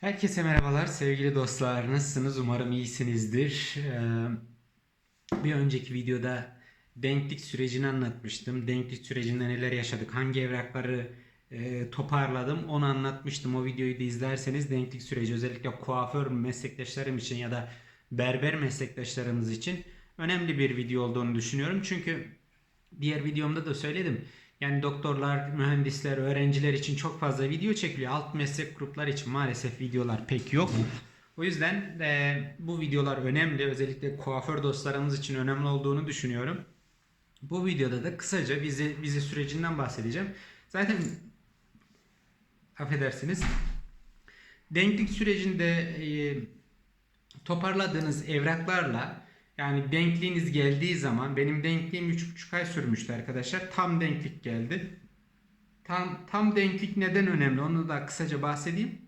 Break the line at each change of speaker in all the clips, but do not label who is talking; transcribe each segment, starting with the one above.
Herkese merhabalar sevgili dostlar. Nasılsınız? Umarım iyisinizdir. Ee, bir önceki videoda denklik sürecini anlatmıştım. Denklik sürecinde neler yaşadık, hangi evrakları e, toparladım onu anlatmıştım. O videoyu da izlerseniz denklik süreci özellikle kuaför meslektaşlarım için ya da berber meslektaşlarımız için önemli bir video olduğunu düşünüyorum. Çünkü diğer videomda da söyledim. Yani doktorlar, mühendisler, öğrenciler için çok fazla video çekiliyor. Alt meslek gruplar için maalesef videolar pek yok. O yüzden e, bu videolar önemli. Özellikle kuaför dostlarımız için önemli olduğunu düşünüyorum. Bu videoda da kısaca vize, vize sürecinden bahsedeceğim. Zaten affedersiniz denklik sürecinde e, toparladığınız evraklarla yani denkliğiniz geldiği zaman benim denkliğim 3,5 ay sürmüştü arkadaşlar. Tam denklik geldi. Tam tam denklik neden önemli onu da kısaca bahsedeyim.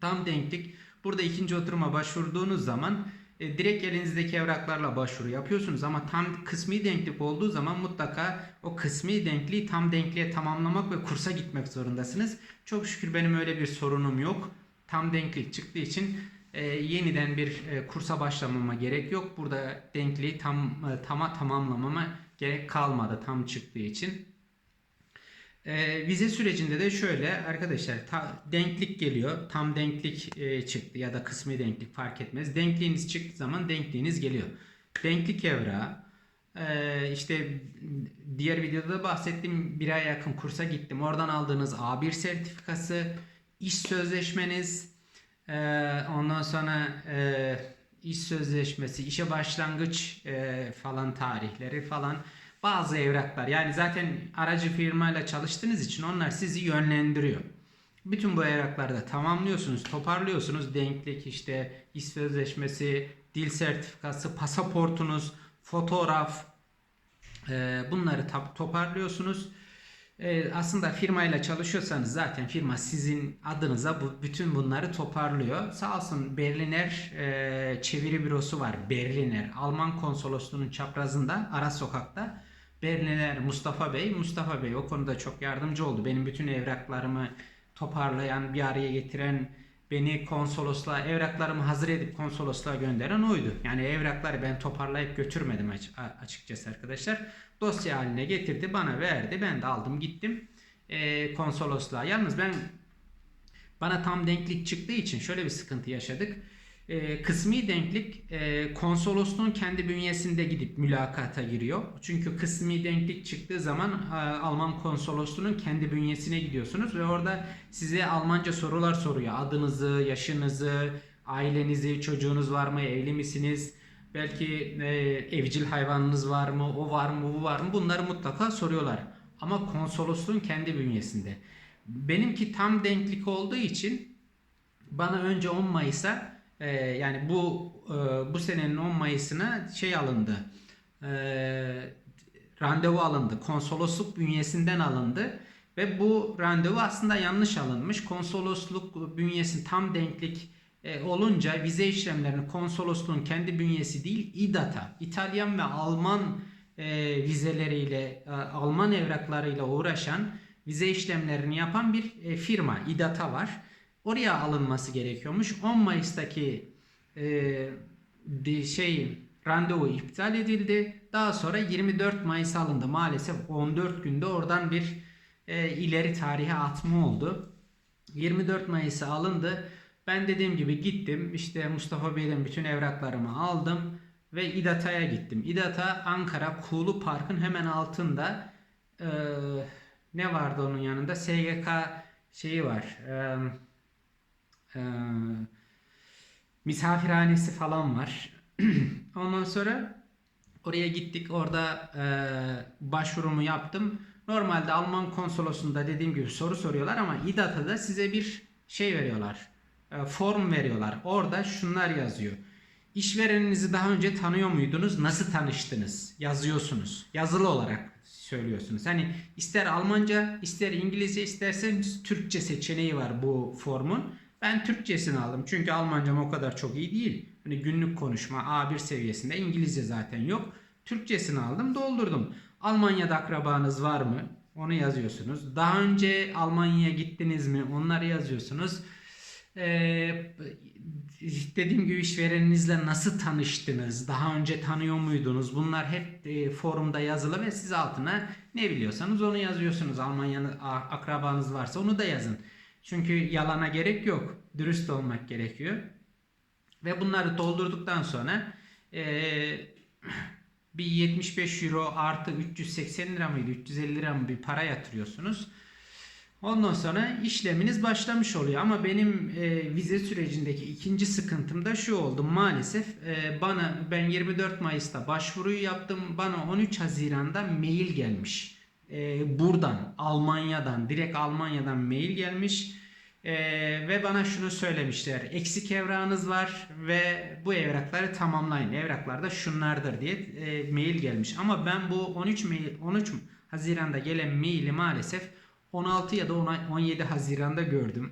Tam denklik burada ikinci oturuma başvurduğunuz zaman e, direkt elinizdeki evraklarla başvuru yapıyorsunuz ama tam kısmi denklik olduğu zaman mutlaka o kısmi denkliği tam denkliğe tamamlamak ve kursa gitmek zorundasınız. Çok şükür benim öyle bir sorunum yok. Tam denklik çıktığı için e, yeniden bir e, kursa başlamama gerek yok. Burada denkliği tam e, tama tamamlamama gerek kalmadı tam çıktığı için. E, vize sürecinde de şöyle arkadaşlar ta, denklik geliyor. Tam denklik e, çıktı ya da kısmi denklik fark etmez. Denkliğiniz çıktığı zaman denkliğiniz geliyor. Denklik evrağı e, işte diğer videoda da bahsettiğim bir ay yakın kursa gittim. Oradan aldığınız A1 sertifikası, iş sözleşmeniz, e, ondan sonra e, iş sözleşmesi, işe başlangıç e, falan tarihleri falan bazı evraklar. Yani zaten aracı firmayla çalıştığınız için onlar sizi yönlendiriyor. Bütün bu evrakları da tamamlıyorsunuz, toparlıyorsunuz. Denklik işte iş sözleşmesi, dil sertifikası, pasaportunuz, fotoğraf e, bunları toparlıyorsunuz. E, aslında firmayla çalışıyorsanız zaten firma sizin adınıza bu bütün bunları toparlıyor. Sağ olsun Berliner e, çeviri bürosu var. Berliner Alman konsolosluğunun çaprazında ara sokakta. Berliner Mustafa Bey. Mustafa Bey o konuda çok yardımcı oldu. Benim bütün evraklarımı toparlayan, bir araya getiren, beni konsolosluğa, evraklarımı hazır edip konsolosluğa gönderen oydu. Yani evrakları ben toparlayıp götürmedim aç- açıkçası arkadaşlar. Dosya haline getirdi, bana verdi. Ben de aldım gittim e, konsolosluğa. Yalnız ben bana tam denklik çıktığı için şöyle bir sıkıntı yaşadık. E, kısmi denklik e, konsolosluğun kendi bünyesinde gidip mülakata giriyor. Çünkü kısmi denklik çıktığı zaman e, Alman konsolosluğunun kendi bünyesine gidiyorsunuz ve orada size Almanca sorular soruyor. Adınızı, yaşınızı, ailenizi, çocuğunuz var mı, evli misiniz? Belki e, evcil hayvanınız var mı, o var mı, bu var mı? Bunları mutlaka soruyorlar. Ama konsolosluğun kendi bünyesinde. Benimki tam denklik olduğu için bana önce 10 Mayıs'a e, yani bu e, bu senenin 10 Mayıs'ına şey alındı. E, randevu alındı. Konsolosluk bünyesinden alındı. Ve bu randevu aslında yanlış alınmış. Konsolosluk bünyesi tam denklik e, olunca vize işlemlerini konsolosluğun kendi bünyesi değil İDATA, İtalyan ve Alman e, vizeleriyle, e, Alman evraklarıyla uğraşan vize işlemlerini yapan bir e, firma İDATA var. Oraya alınması gerekiyormuş. 10 Mayıs'taki e, di- şey randevu iptal edildi. Daha sonra 24 Mayıs alındı. Maalesef 14 günde oradan bir e, ileri tarihe atma oldu. 24 Mayıs'a alındı. Ben dediğim gibi gittim. İşte Mustafa Bey'den bütün evraklarımı aldım ve İDATA'ya gittim. İDATA Ankara Kuğulu Park'ın hemen altında e, ne vardı onun yanında? SGK şeyi var. E, e, misafirhanesi falan var. Ondan sonra oraya gittik. Orada e, başvurumu yaptım. Normalde Alman konsolosluğunda dediğim gibi soru soruyorlar ama İDATA'da size bir şey veriyorlar. E, form veriyorlar. Orada şunlar yazıyor. İşvereninizi daha önce tanıyor muydunuz? Nasıl tanıştınız? Yazıyorsunuz. Yazılı olarak söylüyorsunuz. Hani ister Almanca, ister İngilizce, isterseniz Türkçe seçeneği var bu formun. Ben Türkçesini aldım. Çünkü Almancam o kadar çok iyi değil. Hani günlük konuşma A1 seviyesinde İngilizce zaten yok. Türkçesini aldım, doldurdum. Almanya'da akrabanız var mı? Onu yazıyorsunuz. Daha önce Almanya'ya gittiniz mi? Onları yazıyorsunuz. Ee, dediğim gibi işvereninizle nasıl tanıştınız? Daha önce tanıyor muydunuz? Bunlar hep e, forumda yazılı ve siz altına ne biliyorsanız onu yazıyorsunuz. Almanya'nın akrabanız varsa onu da yazın. Çünkü yalana gerek yok. Dürüst olmak gerekiyor. Ve bunları doldurduktan sonra e, bir 75 euro artı 380 lira mıydı 350 lira mı bir para yatırıyorsunuz. Ondan sonra işleminiz başlamış oluyor. Ama benim e, vize sürecindeki ikinci sıkıntım da şu oldu. Maalesef e, bana ben 24 Mayıs'ta başvuruyu yaptım. Bana 13 Haziran'da mail gelmiş. E, buradan Almanya'dan direkt Almanya'dan mail gelmiş. E, ve bana şunu söylemişler. Eksik evrağınız var ve bu evrakları tamamlayın. Evraklar da şunlardır diye e, mail gelmiş. Ama ben bu 13 mail 13 Haziran'da gelen maili maalesef 16 ya da 17 Haziran'da gördüm.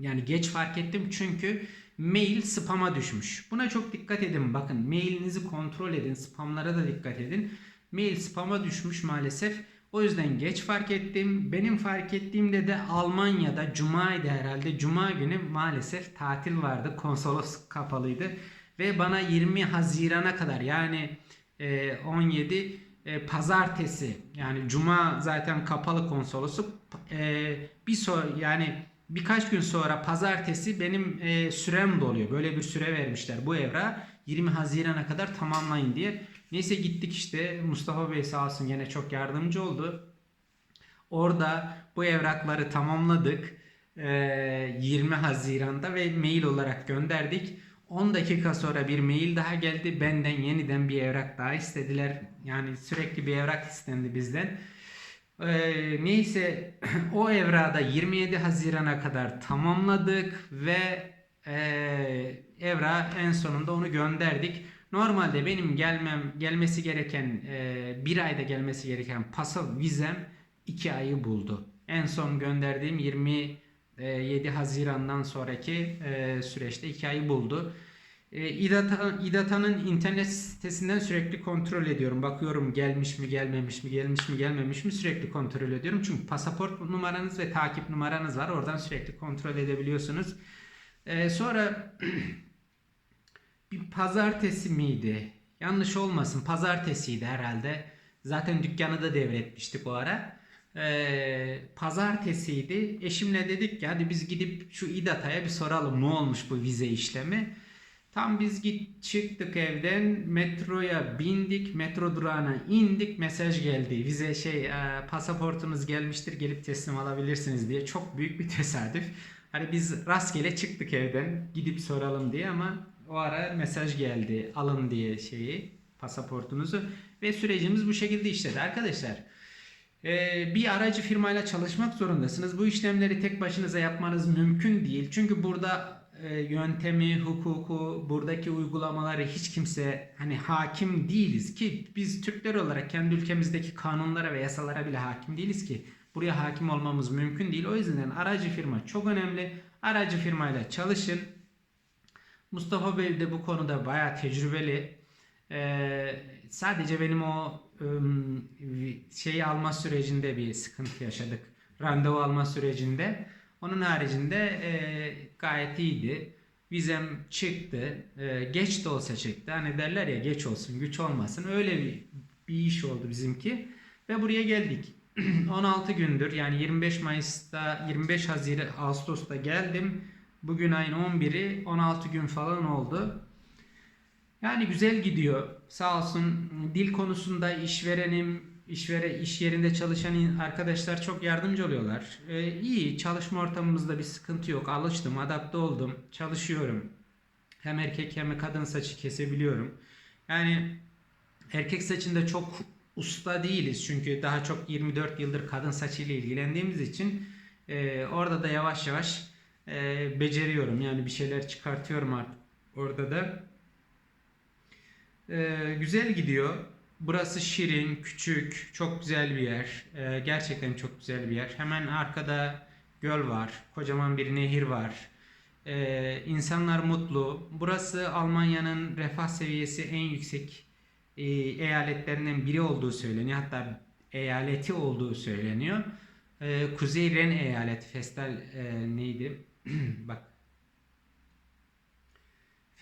Yani geç fark ettim çünkü mail spam'a düşmüş. Buna çok dikkat edin. Bakın mailinizi kontrol edin. Spamlara da dikkat edin. Mail spam'a düşmüş maalesef. O yüzden geç fark ettim. Benim fark ettiğimde de Almanya'da Cuma'ydı herhalde. Cuma günü maalesef tatil vardı. Konsolos kapalıydı. Ve bana 20 Haziran'a kadar yani e, 17 e, pazartesi yani cuma zaten kapalı konsolosu e, bir so yani birkaç gün sonra pazartesi benim e, sürem doluyor. Böyle bir süre vermişler bu evra 20 Haziran'a kadar tamamlayın diye. Neyse gittik işte Mustafa Bey sağ olsun yine çok yardımcı oldu. Orada bu evrakları tamamladık. E, 20 Haziran'da ve mail olarak gönderdik. 10 dakika sonra bir mail daha geldi. Benden yeniden bir evrak daha istediler. Yani sürekli bir evrak istendi bizden. Ee, neyse o evrada 27 Haziran'a kadar tamamladık ve e, evra en sonunda onu gönderdik. Normalde benim gelmem gelmesi gereken e, bir ayda gelmesi gereken pasa vizem 2 ayı buldu. En son gönderdiğim 27 Haziran'dan sonraki e, süreçte 2 ayı buldu. E, İDATA, İDATA'nın internet sitesinden sürekli kontrol ediyorum. Bakıyorum gelmiş mi gelmemiş mi gelmiş mi gelmemiş mi sürekli kontrol ediyorum. Çünkü pasaport numaranız ve takip numaranız var. Oradan sürekli kontrol edebiliyorsunuz. E, sonra bir pazartesi miydi? Yanlış olmasın pazartesiydi herhalde. Zaten dükkanı da devretmiştik o ara. Ee, pazartesiydi. Eşimle dedik ki hadi biz gidip şu İDATA'ya bir soralım ne olmuş bu vize işlemi. Tam biz git çıktık evden metroya bindik metro durağına indik mesaj geldi vize şey e, pasaportunuz gelmiştir gelip teslim alabilirsiniz diye çok büyük bir tesadüf. Hani biz rastgele çıktık evden gidip soralım diye ama o ara mesaj geldi alın diye şeyi pasaportunuzu ve sürecimiz bu şekilde işledi arkadaşlar. Ee, bir aracı firmayla çalışmak zorundasınız. Bu işlemleri tek başınıza yapmanız mümkün değil. Çünkü burada e, yöntemi, hukuku, buradaki uygulamaları hiç kimse hani hakim değiliz ki biz Türkler olarak kendi ülkemizdeki kanunlara ve yasalara bile hakim değiliz ki buraya hakim olmamız mümkün değil. O yüzden aracı firma çok önemli. Aracı firmayla çalışın. Mustafa Bey de bu konuda bayağı tecrübeli. Ee, sadece benim o ım, şeyi alma sürecinde bir sıkıntı yaşadık. Randevu alma sürecinde. Onun haricinde e, gayet iyiydi. Vizem çıktı. E, geç de olsa çıktı. Hani derler ya geç olsun güç olmasın. Öyle bir, bir iş oldu bizimki. Ve buraya geldik. 16 gündür yani 25 Mayıs'ta 25 Haziran Ağustos'ta geldim. Bugün ayın 11'i 16 gün falan oldu. Yani güzel gidiyor. Sağ olsun dil konusunda işverenim, işvere iş yerinde çalışan arkadaşlar çok yardımcı oluyorlar. Ee, iyi çalışma ortamımızda bir sıkıntı yok. Alıştım, adapte oldum, çalışıyorum. Hem erkek hem kadın saçı kesebiliyorum. Yani erkek saçında çok usta değiliz çünkü daha çok 24 yıldır kadın saçıyla ilgilendiğimiz için e, orada da yavaş yavaş e, beceriyorum. Yani bir şeyler çıkartıyorum artık orada da. E, güzel gidiyor. Burası şirin, küçük, çok güzel bir yer. Ee, gerçekten çok güzel bir yer. Hemen arkada göl var, kocaman bir nehir var. Ee, insanlar mutlu. Burası Almanya'nın refah seviyesi en yüksek e, eyaletlerinden biri olduğu söyleniyor. Hatta eyaleti olduğu söyleniyor. Ee, Kuzey Ren eyaleti, Festal e, neydi? Bak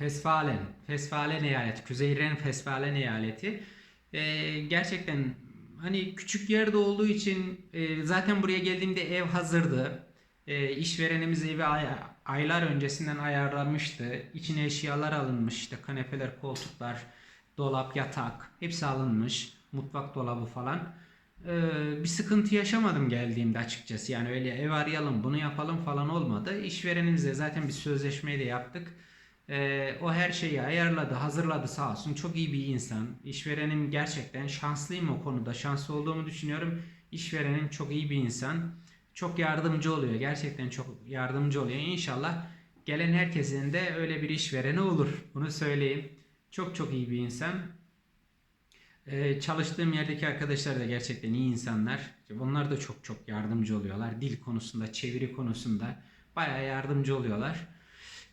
Fesfalen, Fesfalen eyaleti, Kuzey Ren Fesfalen eyaleti. Ee, gerçekten hani küçük yerde olduğu için e, zaten buraya geldiğimde ev hazırdı. E, işverenimiz evi ay- aylar öncesinden ayarlamıştı. İçine eşyalar alınmış işte kanepeler, koltuklar, dolap, yatak hepsi alınmış. Mutfak dolabı falan. Ee, bir sıkıntı yaşamadım geldiğimde açıkçası. Yani öyle ev arayalım, bunu yapalım falan olmadı. İşverenimizle zaten bir sözleşmeyi de yaptık. Ee, o her şeyi ayarladı, hazırladı sağ olsun. Çok iyi bir insan. İşverenim gerçekten şanslıyım o konuda. Şanslı olduğumu düşünüyorum. İşverenim çok iyi bir insan. Çok yardımcı oluyor. Gerçekten çok yardımcı oluyor. İnşallah gelen herkesin de öyle bir işvereni olur. Bunu söyleyeyim. Çok çok iyi bir insan. Ee, çalıştığım yerdeki arkadaşlar da gerçekten iyi insanlar. Onlar da çok çok yardımcı oluyorlar. Dil konusunda, çeviri konusunda bayağı yardımcı oluyorlar.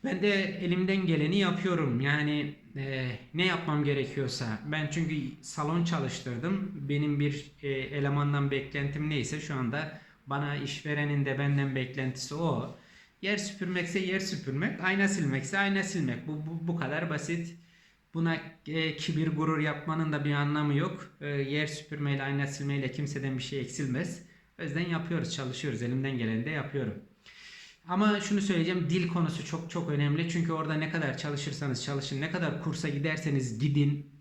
Ben de elimden geleni yapıyorum. Yani e, ne yapmam gerekiyorsa. Ben çünkü salon çalıştırdım. Benim bir e, elemandan beklentim neyse şu anda bana işverenin de benden beklentisi o. Yer süpürmekse yer süpürmek, ayna silmekse ayna silmek. Bu, bu, bu kadar basit. Buna e, kibir gurur yapmanın da bir anlamı yok. E, yer süpürmeyle ayna silmeyle kimseden bir şey eksilmez. O yüzden yapıyoruz, çalışıyoruz. Elimden geleni de yapıyorum. Ama şunu söyleyeceğim, dil konusu çok çok önemli. Çünkü orada ne kadar çalışırsanız çalışın, ne kadar kursa giderseniz gidin,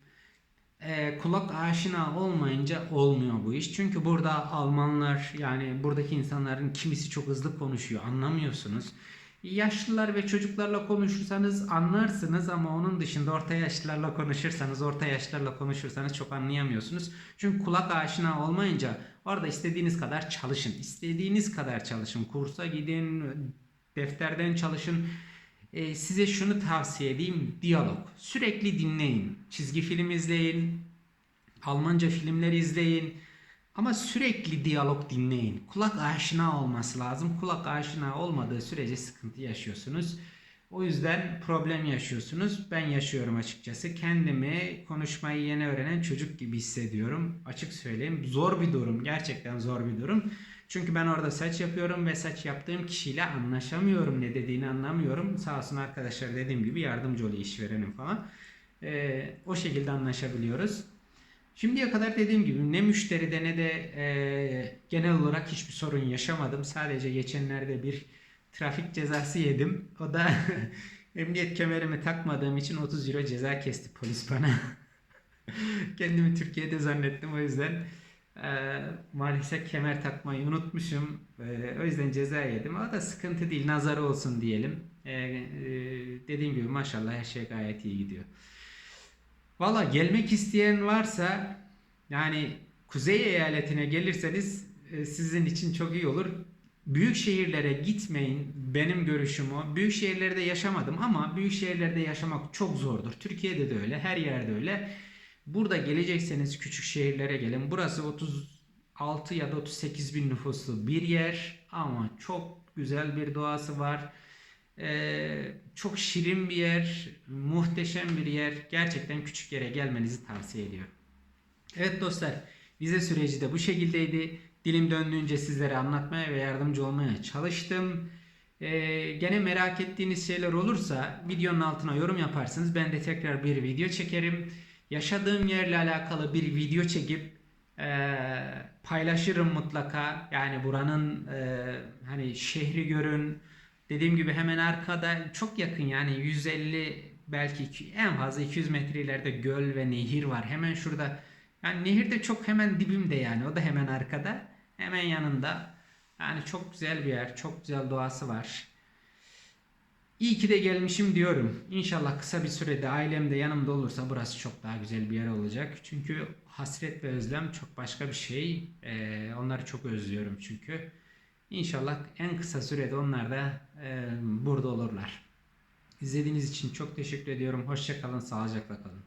e, kulak aşina olmayınca olmuyor bu iş. Çünkü burada Almanlar yani buradaki insanların kimisi çok hızlı konuşuyor, anlamıyorsunuz. Yaşlılar ve çocuklarla konuşursanız anlarsınız ama onun dışında orta yaşlılarla konuşursanız, orta yaşlılarla konuşursanız çok anlayamıyorsunuz. Çünkü kulak aşina olmayınca orada istediğiniz kadar çalışın. istediğiniz kadar çalışın. Kursa gidin, defterden çalışın. Ee, size şunu tavsiye edeyim. Diyalog. Sürekli dinleyin. Çizgi film izleyin. Almanca filmler izleyin. Ama sürekli diyalog dinleyin. Kulak aşina olması lazım. Kulak aşina olmadığı sürece sıkıntı yaşıyorsunuz. O yüzden problem yaşıyorsunuz. Ben yaşıyorum açıkçası. Kendimi konuşmayı yeni öğrenen çocuk gibi hissediyorum. Açık söyleyeyim. Zor bir durum. Gerçekten zor bir durum. Çünkü ben orada saç yapıyorum ve saç yaptığım kişiyle anlaşamıyorum. Ne dediğini anlamıyorum. Sağ olsun arkadaşlar dediğim gibi yardımcı oluyor işverenim falan. Ee, o şekilde anlaşabiliyoruz. Şimdiye kadar dediğim gibi ne müşteride ne de e, genel olarak hiçbir sorun yaşamadım. Sadece geçenlerde bir trafik cezası yedim. O da emniyet kemerimi takmadığım için 30 euro ceza kesti polis bana. Kendimi Türkiye'de zannettim o yüzden e, maalesef kemer takmayı unutmuşum. E, o yüzden ceza yedim. O da sıkıntı değil, nazarı olsun diyelim. E, e, dediğim gibi maşallah her şey gayet iyi gidiyor. Valla gelmek isteyen varsa yani kuzey eyaletine gelirseniz e, sizin için çok iyi olur. Büyük şehirlere gitmeyin. Benim görüşüm o. Büyük şehirlerde yaşamadım ama büyük şehirlerde yaşamak çok zordur. Türkiye'de de öyle, her yerde öyle. Burada gelecekseniz küçük şehirlere gelin. Burası 36 ya da 38 bin nüfuslu bir yer ama çok güzel bir doğası var. Ee, çok şirin bir yer, muhteşem bir yer. Gerçekten küçük yere gelmenizi tavsiye ediyorum. Evet dostlar, vize süreci de bu şekildeydi. Dilim döndüğünce sizlere anlatmaya ve yardımcı olmaya çalıştım. Ee, gene merak ettiğiniz şeyler olursa videonun altına yorum yaparsınız. Ben de tekrar bir video çekerim. Yaşadığım yerle alakalı bir video çekip e, paylaşırım mutlaka. Yani buranın e, hani şehri görün. Dediğim gibi hemen arkada çok yakın yani 150 belki en fazla 200 metre ileride göl ve nehir var. Hemen şurada yani nehir de çok hemen dibimde yani o da hemen arkada. Hemen yanında. Yani çok güzel bir yer. Çok güzel doğası var. İyi ki de gelmişim diyorum. İnşallah kısa bir sürede ailem de yanımda olursa burası çok daha güzel bir yer olacak. Çünkü hasret ve özlem çok başka bir şey. Ee, onları çok özlüyorum çünkü. İnşallah en kısa sürede onlar da e, burada olurlar. İzlediğiniz için çok teşekkür ediyorum. Hoşçakalın, sağlıcakla kalın.